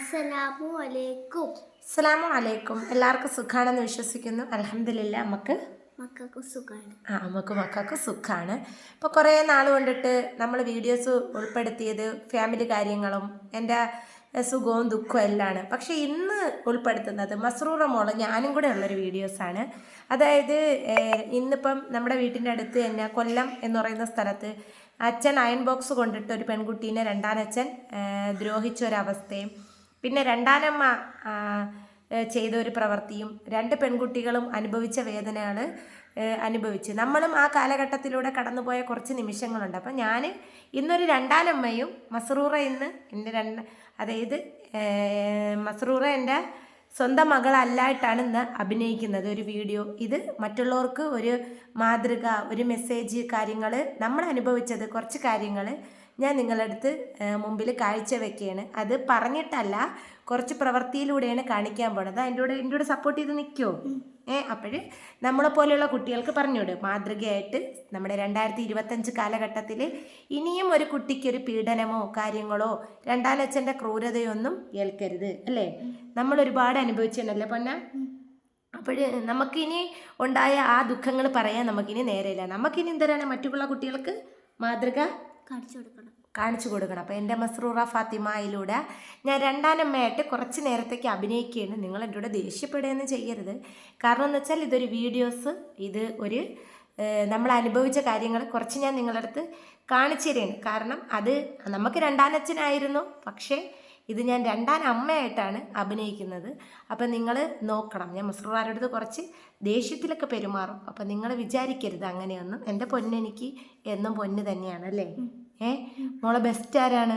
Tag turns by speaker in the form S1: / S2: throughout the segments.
S1: അസ്സലാമു അലൈക്കും.
S2: അസ്സലാമു അലൈക്കും. എല്ലാവർക്കും സുഖാണെന്ന് വിശ്വസിക്കുന്നു. അലഹമില്ല നമുക്ക്
S1: മക്കൾക്ക് സുഖമാണ്
S2: ആ നമുക്ക് മക്കൾക്ക് സുഖമാണ് ഇപ്പോൾ കുറേ നാൾ കൊണ്ടിട്ട് നമ്മൾ വീഡിയോസ് ഉൾപ്പെടുത്തിയത് ഫാമിലി കാര്യങ്ങളും എന്റെ സുഖവും ദുഃഖവും എല്ലാമാണ് പക്ഷെ ഇന്ന് ഉൾപ്പെടുത്തുന്നത് മസ്രൂറ മോൾ ഞാനും കൂടെ ഉള്ളൊരു വീഡിയോസാണ്. അതായത് ഇന്നിപ്പം നമ്മുടെ വീട്ടിന്റെ അടുത്ത് തന്നെ കൊല്ലം എന്ന് പറയുന്ന സ്ഥലത്ത് അച്ഛൻ അയൺ ബോക്സ് കൊണ്ടിട്ട് ഒരു പെൺകുട്ടീനെ രണ്ടാനച്ഛൻ ദ്രോഹിച്ച ദ്രോഹിച്ച ഒരവസ്ഥയും പിന്നെ രണ്ടാനമ്മ ചെയ്ത ഒരു പ്രവൃത്തിയും രണ്ട് പെൺകുട്ടികളും അനുഭവിച്ച വേദനയാണ് അനുഭവിച്ച് നമ്മളും ആ കാലഘട്ടത്തിലൂടെ കടന്നുപോയ കുറച്ച് നിമിഷങ്ങളുണ്ട്. അപ്പം ഞാൻ ഇന്നൊരു രണ്ടാനമ്മയും മസറൂറ ഇന്ന് എന്റെ രണ്ട് അതായത് മസറൂറ എന്റെ സ്വന്തം മകളല്ലായിട്ടാണ് ഇന്ന് അഭിനയിക്കുന്നത് ഒരു വീഡിയോ. ഇത് മറ്റുള്ളവർക്ക് ഒരു മാതൃക ഒരു മെസ്സേജ് കാര്യങ്ങൾ നമ്മൾ അനുഭവിച്ചത് കുറച്ച് കാര്യങ്ങൾ ഞാൻ നിങ്ങളുടെ അടുത്ത് മുമ്പിൽ കാഴ്ച വെക്കുകയാണ്. അത് പറഞ്ഞിട്ടല്ല കുറച്ച് പ്രവൃത്തിയിലൂടെയാണ് കാണിക്കാൻ പോണത്. അതിന്റെ കൂടെ എന്റെ കൂടെ സപ്പോർട്ട് ചെയ്ത് നിൽക്കുമോ ഏ അപ്പോൾ നമ്മളെ പോലെയുള്ള കുട്ടികൾക്ക് പറഞ്ഞുവിട്. മാതൃകയായിട്ട് നമ്മുടെ രണ്ടായിരത്തി ഇരുപത്തഞ്ച് കാലഘട്ടത്തിൽ ഇനിയും ഒരു കുട്ടിക്ക് ഒരു പീഡനമോ കാര്യങ്ങളോ രണ്ടാലച്ഛന്റെ ക്രൂരതയൊന്നും ഏൽക്കരുത് അല്ലേ? നമ്മൾ ഒരുപാട് അനുഭവിച്ചിട്ടുണ്ടല്ലേ പൊന്ന? അപ്പോൾ നമുക്കിനി ഉണ്ടായ ആ ദുഃഖങ്ങൾ പറയാൻ നമുക്കിനി നേരെയില്ല നമുക്കിനി എന്തരാണ് മറ്റുള്ള കുട്ടികൾക്ക് മാതൃക
S1: കാണിച്ചു കൊടുക്കണം.
S2: കാണിച്ചു കൊടുക്കണം. അപ്പോൾ എന്റെ മസ്രൂറ ഫാത്തിമയിലൂടെ ഞാൻ രണ്ടാനമ്മയായിട്ട് കുറച്ച് നേരത്തേക്ക് അഭിനയിക്കുകയാണ്. നിങ്ങൾ എന്റെ കൂടെ ദേഷ്യപ്പെടുകയെന്ന് ചെയ്യരുത്. കാരണം എന്ന് വെച്ചാൽ ഇതൊരു വീഡിയോസ് ഇത് ഒരു നമ്മൾ അനുഭവിച്ച കാര്യങ്ങൾ കുറച്ച് ഞാൻ നിങ്ങളുടെ അടുത്ത് കാണിച്ചു തരുകയാണ്. കാരണം അത് നമുക്ക് രണ്ടാനച്ഛനായിരുന്നു. പക്ഷേ ഇത് ഞാൻ രണ്ടാം അമ്മയായിട്ടാണ് അഭിനയിക്കുന്നത്. അപ്പം നിങ്ങൾ നോക്കണം. ഞാൻ മുസ്ലിമാരുടെ അടുത്ത് കുറച്ച് ദേഷ്യത്തിലൊക്കെ പെരുമാറും. അപ്പം നിങ്ങൾ വിചാരിക്കരുത് അങ്ങനെയൊന്നും. എന്റെ പൊന്നെനിക്ക് എന്നും പൊന്ന് തന്നെയാണ് അല്ലേ? ഏ? മോളെ ബെസ്റ്റ് ആരാണ്?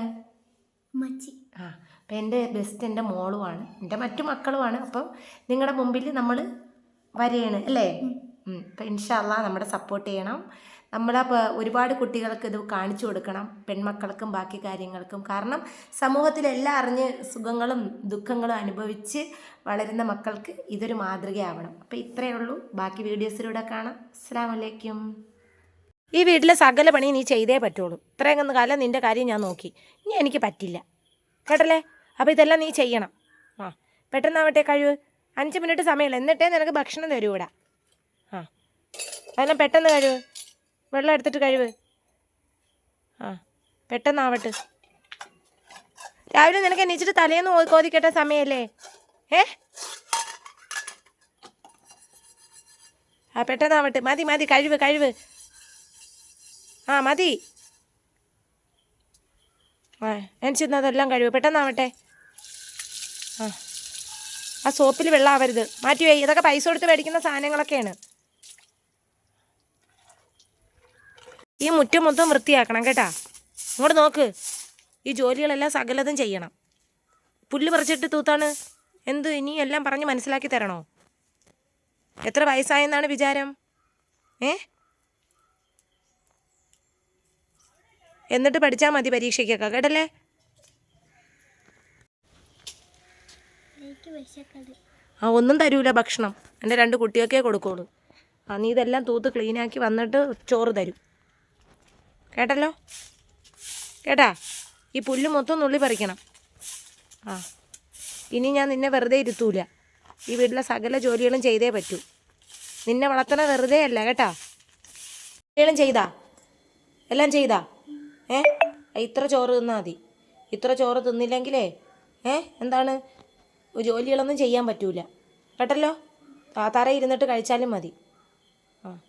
S1: മച്ചി
S2: ആ അപ്പം എന്റെ ബെസ്റ്റ് എന്റെ മോളുമാണ്. എന്റെ മറ്റു മക്കളുമാണ്. അപ്പം നിങ്ങളുടെ മുമ്പിൽ നമ്മൾ വരെയാണ് അല്ലേ? അപ്പം ഇൻഷാല്ല നമ്മുടെ സപ്പോർട്ട് ചെയ്യണം. നമ്മൾ ഒരുപാട് കുട്ടികൾക്ക് ഇത് കാണിച്ചു കൊടുക്കണം പെൺമക്കൾക്കും ബാക്കി കാര്യങ്ങൾക്കും. കാരണം സമൂഹത്തിലെല്ലാം അറിഞ്ഞ് സുഖങ്ങളും ദുഃഖങ്ങളും അനുഭവിച്ച് വളരുന്ന മക്കൾക്ക് ഇതൊരു മാതൃകയാവണം. അപ്പം ഇത്രയേ ഉള്ളൂ. ബാക്കി വീഡിയോസിലൂടെ കാണാം. അസ്സാം വലൈക്കും ഈ വീട്ടിലെ സകല പണി നീ ചെയ്തേ പറ്റുള്ളൂ. ഇത്രയും കാലം നിന്റെ കാര്യം ഞാൻ നോക്കി. ഇനി എനിക്ക് പറ്റില്ല. കേട്ടല്ലേ? അപ്പോൾ ഇതെല്ലാം നീ ചെയ്യണം. ആ പെട്ടെന്നാവട്ടെ കഴിവ്. അഞ്ച് മിനിറ്റ് സമയമില്ല. എന്നിട്ടേ നിനക്ക് ഭക്ഷണം തരൂ ഇവിടെ ആ അതെല്ലാം പെട്ടെന്ന് കഴിവ്. വെള്ളം എടുത്തിട്ട് കഴിവ്. ആ പെട്ടെന്നാവട്ടെ രാവിലെ നിനക്ക് എണീച്ചിട്ട് തലേന്ന് കോതിക്കെട്ട സമയമല്ലേ ഏ? ആ പെട്ടെന്നാവട്ടെ മതി മതി കഴിവ് കഴിവ്. ആ മതി. ആ എനിച്ചിന്ന് അതെല്ലാം കഴിവ് പെട്ടെന്നാവട്ടെ. ആ. ആ സോപ്പിൽ വെള്ളമാവരുത് മാറ്റി വൈ ഇതൊക്കെ പൈസ കൊടുത്ത് മേടിക്കുന്ന സാധനങ്ങളൊക്കെയാണ്. ഈ മുറ്റം മൊത്തം വൃത്തിയാക്കണം കേട്ടാ. ഇങ്ങോട്ട് നോക്ക്. ഈ ജോലികളെല്ലാം സകലതും ചെയ്യണം. പുല്ല് പറിച്ചിട്ട് തൂത്താണ്. എന്ത് ഇനി എല്ലാം പറഞ്ഞ് മനസ്സിലാക്കി തരണോ? എത്ര വയസ്സായെന്നാണ് വിചാരം? ഏ? എന്നിട്ട് പഠിച്ചാൽ മതി പരീക്ഷയ്ക്കൊക്കെ കേട്ടല്ലേ? ആ ഒന്നും തരൂല ഭക്ഷണം. എന്റെ രണ്ട് കുട്ടികൾക്കേ കൊടുക്കുള്ളൂ. ആ നീ ഇതെല്ലാം തൂത്ത് ക്ലീനാക്കി വന്നിട്ട് ചോറ് തരും. കേട്ടല്ലോ? കേട്ടാ? ഈ പുല്ല് മൊത്തം നുള്ളി പറിക്കണം. ആ ഇനി ഞാൻ നിന്നെ വെറുതെ ഇരുത്തൂല. ഈ വീട്ടിലെ സകല ജോലികളും ചെയ്തേ പറ്റൂ. നിന്നെ വളർത്തണ വെറുതെ അല്ല കേട്ടാ? ജോലികളും ചെയ്താ? എല്ലാം ചെയ്താ? ഏ? ഇത്ര ചോറ് തിന്നാൽ മതി. ഇത്ര ചോറ് തിന്നില്ലെങ്കിലേ ഏ? എന്താണ്? ജോലികളൊന്നും ചെയ്യാൻ പറ്റൂല. കേട്ടല്ലോ? തറ ഇരുന്നിട്ട് കഴിച്ചാലും മതി. ആ.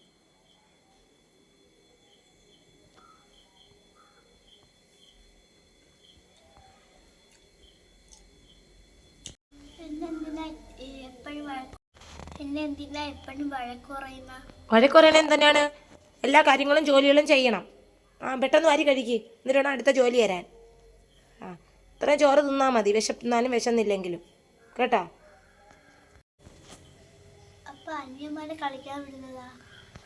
S2: വഴക്കുറയണ എന്തിനാണ് എല്ലാ കാര്യങ്ങളും ജോലികളും ചെയ്യണം. ആ പെട്ടെന്ന് വാരി കഴിക്ക് എന്നിട്ട് വേണം അടുത്ത ജോലി വരാൻ ആ ഇത്രയും ചോറ് തിന്നാൽ മതി. വിശന്നാലും വിശന്നില്ലെങ്കിലും. കേട്ടാ?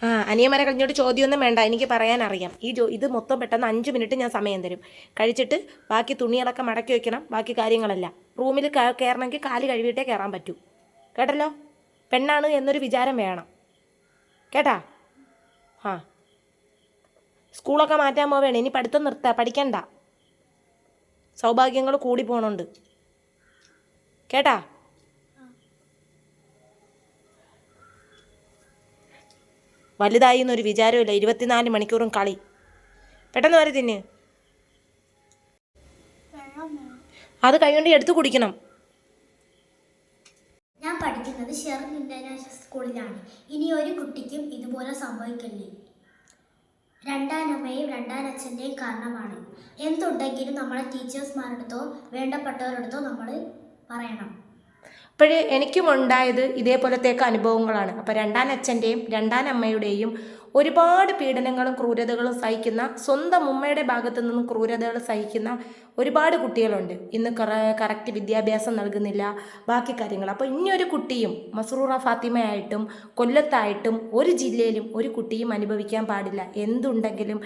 S2: ആ അനിയന്മാരെ കളിഞ്ഞോട്ട് ചോദ്യമൊന്നും വേണ്ട. എനിക്ക് പറയാൻ അറിയാം ഈ ജോ ഇത് മൊത്തം പെട്ടെന്ന് അഞ്ച് മിനിറ്റ് ഞാൻ സമയം തരും. കഴിച്ചിട്ട് ബാക്കി തുണികളൊക്കെ മടക്കി വെക്കണം. ബാക്കി കാര്യങ്ങളല്ല. റൂമിൽ കയറണമെങ്കിൽ കാൽ കഴുകിയിട്ടേ കയറാൻ പറ്റൂ. കേട്ടല്ലോ? പെണ്ണാണ് എന്നൊരു വിചാരം വേണം. കേട്ടാ? ആ. സ്കൂളൊക്കെ മാറ്റാൻ പോവേണേ ഇനി പഠിത്തം നിർത്തുക പഠിക്കണ്ട. സൗഭാഗ്യങ്ങൾ കൂടി പോണുണ്ട്. കേട്ടാ? വലുതായി എന്നൊരു വിചാരമില്ല ഇരുപത്തിനാല് മണിക്കൂറും കളി. പെട്ടെന്ന് വരെ തിന്ന്. അത് കൈകൊണ്ട് എടുത്തു കുടിക്കണം.
S1: ഞാൻ പഠിക്കുന്നത് ഷെറിൻ ഇന്റർനാഷണൽ സ്കൂളിലാണ്. ഇനി ഒരു കുട്ടിക്കും ഇതുപോലെ സംഭവിക്കല്ലേ? രണ്ടാനമ്മയും രണ്ടാനച്ഛന്റെയും കാരണമാണ്. എന്തുണ്ടെങ്കിലും നമ്മളെ ടീച്ചേഴ്സ്മാരടുത്തോ വേണ്ടപ്പെട്ടവരടുത്തോ നമ്മൾ പറയണം.
S2: അപ്പോഴേ എനിക്കും ഉണ്ടായത് ഇതേപോലത്തേക്ക് അനുഭവങ്ങളാണ്. അപ്പോൾ രണ്ടാനച്ഛന്റെയും രണ്ടാനമ്മയുടെയും ഒരുപാട് പീഡനങ്ങളും ക്രൂരതകളും സഹിക്കുന്ന സ്വന്തം ഉമ്മയുടെ ഭാഗത്തു നിന്നും ക്രൂരതകൾ സഹിക്കുന്ന ഒരുപാട് കുട്ടികളുണ്ട്. ഇന്ന് കറക്റ്റ് വിദ്യാഭ്യാസം നൽകുന്നില്ല. ബാക്കി കാര്യങ്ങൾ. അപ്പോൾ ഇനിയൊരു കുട്ടിയും മസ്റൂറ ഫാത്തിമയായിട്ടും കൊല്ലത്തായിട്ടും ഒരു ജില്ലയിലും ഒരു കുട്ടിയും അനുഭവിക്കാൻ പാടില്ല. എന്തുണ്ടെങ്കിലും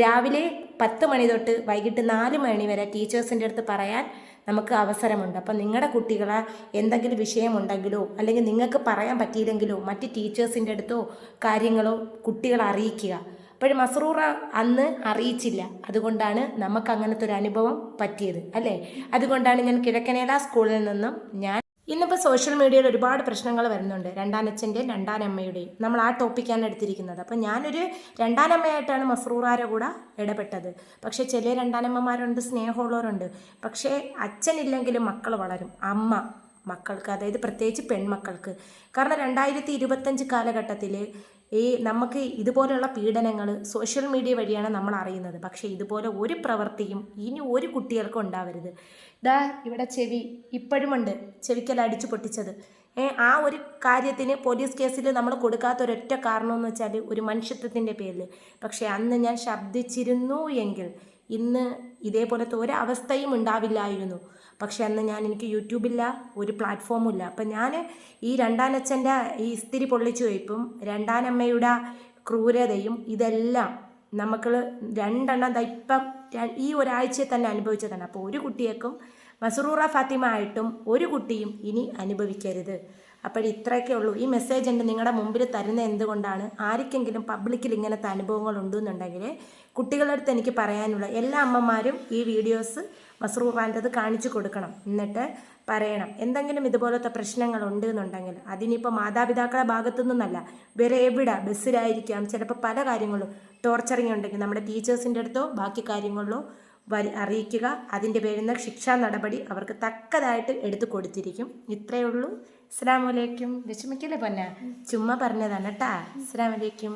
S2: രാവിലെ പത്ത് മണി തൊട്ട് വൈകിട്ട് നാല് മണി വരെ ടീച്ചേഴ്സിന്റെ അടുത്ത് പറയാൻ നമുക്ക് അവസരമുണ്ട്. അപ്പം നിങ്ങളുടെ കുട്ടികളെ എന്തെങ്കിലും വിഷയമുണ്ടെങ്കിലോ അല്ലെങ്കിൽ നിങ്ങൾക്ക് പറയാൻ പറ്റിയില്ലെങ്കിലോ മറ്റ് ടീച്ചേഴ്സിന്റെ അടുത്തോ കാര്യങ്ങളോ കുട്ടികളെ അറിയിക്കുക. അപ്പോൾ മസ്റൂറ അന്ന് അറിയിച്ചില്ല. അതുകൊണ്ടാണ് നമുക്ക് അങ്ങനത്തെ ഒരു അനുഭവം പറ്റിയത് അല്ലേ? അതുകൊണ്ടാണ് ഞാൻ കിഴക്കനേല സ്കൂളിൽ നിന്നും ഞാൻ സോഷ്യൽ മീഡിയയിൽ ഒരുപാട് പ്രശ്നങ്ങൾ വരുന്നുണ്ട്. രണ്ടാനച്ഛന്റെയും രണ്ടാനമ്മയുടെയും. നമ്മൾ ആ ടോപ്പിക്കാണ് എടുത്തിരിക്കുന്നത്. അപ്പം ഞാനൊരു രണ്ടാനമ്മയായിട്ടാണ് മസ്രൂറാരെ കൂടെ ഇടപെട്ടത്. പക്ഷേ ചില രണ്ടാനമ്മമാരുണ്ട് സ്നേഹമുള്ളവരുണ്ട്. പക്ഷേ അച്ഛനില്ലെങ്കിലും മക്കൾ വളരും. അമ്മ മക്കൾക്ക് അതായത് പ്രത്യേകിച്ച് പെൺമക്കൾക്ക്. കാരണം രണ്ടായിരത്തി ഇരുപത്തഞ്ച് കാലഘട്ടത്തിൽ ഈ നമുക്ക് ഇതുപോലെയുള്ള പീഡനങ്ങൾ സോഷ്യൽ മീഡിയ വഴിയാണ് നമ്മൾ അറിയുന്നത്. പക്ഷേ ഇതുപോലെ ഒരു പ്രവൃത്തിയും ഇനി ഒരു കുട്ടികൾക്കും ഉണ്ടാവരുത്. ഇതാ ഇവിടെ ചെവി ഇപ്പോഴുമുണ്ട്. ചെവിക്കൽ അടിച്ചു പൊട്ടിച്ചത്. ആ ഒരു കാര്യത്തിന് പോലീസ് കേസിൽ നമ്മൾ കൊടുക്കാത്ത ഒരൊറ്റ കാരണം എന്ന് വെച്ചാൽ ഒരു മനുഷ്യത്വത്തിന്റെ പേരിൽ പക്ഷേ അന്ന് ഞാൻ ശബ്ദിച്ചിരുന്നു എങ്കിൽ ഇന്ന് ഇതേപോലത്തെ ഒരവസ്ഥയും ഉണ്ടാവില്ലായിരുന്നു. പക്ഷെ അന്ന് ഞാൻ എനിക്ക് യൂട്യൂബില്ല ഒരു പ്ലാറ്റ്ഫോമും ഇല്ല അപ്പം ഞാൻ ഈ രണ്ടാനച്ഛന്റെ ഈ ഇസ്തിരി പൊള്ളിച്ചു വയ്പ്പും രണ്ടാനമ്മയുടെ ക്രൂരതയും ഇതെല്ലാം നമുക്ക് രണ്ടെണ്ണം ഇപ്പം ഈ ഒരാഴ്ചയിൽ തന്നെ അനുഭവിച്ചതാണ്. അപ്പോൾ ഒരു കുട്ടിയേക്കും മസറൂറ ഫാത്തിമ ആയിട്ടും ഒരു കുട്ടിയും ഇനി അനുഭവിക്കരുത്. അപ്പോൾ ഇത്രയൊക്കെ ഉള്ളൂ. ഈ മെസ്സേജ് എന്റെ നിങ്ങളുടെ മുമ്പിൽ തരുന്ന എന്തുകൊണ്ടാണ്? ആർക്കെങ്കിലും പബ്ലിക്കിൽ ഇങ്ങനത്തെ അനുഭവങ്ങൾ ഉണ്ടെന്നുണ്ടെങ്കിൽ കുട്ടികളുടെ അടുത്ത് എനിക്ക് പറയാനുള്ള എല്ലാ അമ്മമാരും ഈ വീഡിയോസ് മസറൂറാന്റെത് കാണിച്ചു കൊടുക്കണം. എന്നിട്ട് പറയണം. എന്തെങ്കിലും ഇതുപോലത്തെ പ്രശ്നങ്ങൾ ഉണ്ട് എന്നുണ്ടെങ്കിൽ അതിനിപ്പോൾ മാതാപിതാക്കളുടെ ഭാഗത്തു നിന്നല്ല വേറെ എവിടെ ബസ്സിലായിരിക്കാം? ചിലപ്പോൾ പല കാര്യങ്ങളും ടോർച്ചറിങ് ഉണ്ടെങ്കിൽ നമ്മുടെ ടീച്ചേഴ്സിന്റെ അടുത്തോ ബാക്കി കാര്യങ്ങളിലോ വരി അറിയിക്കുക. അതിന്റെ പേരുന്ന ശിക്ഷാ നടപടി അവർക്ക് തക്കതായിട്ട് എടുത്തു കൊടുത്തിരിക്കും. ഇത്രയേ ഉള്ളൂ. അസ്സാം വലൈക്കും വിഷമിക്കല്ലേ പൊന്ന? ചുമ്മാ പറഞ്ഞതാണ് കേട്ടാ അസ്സാം വലൈക്കും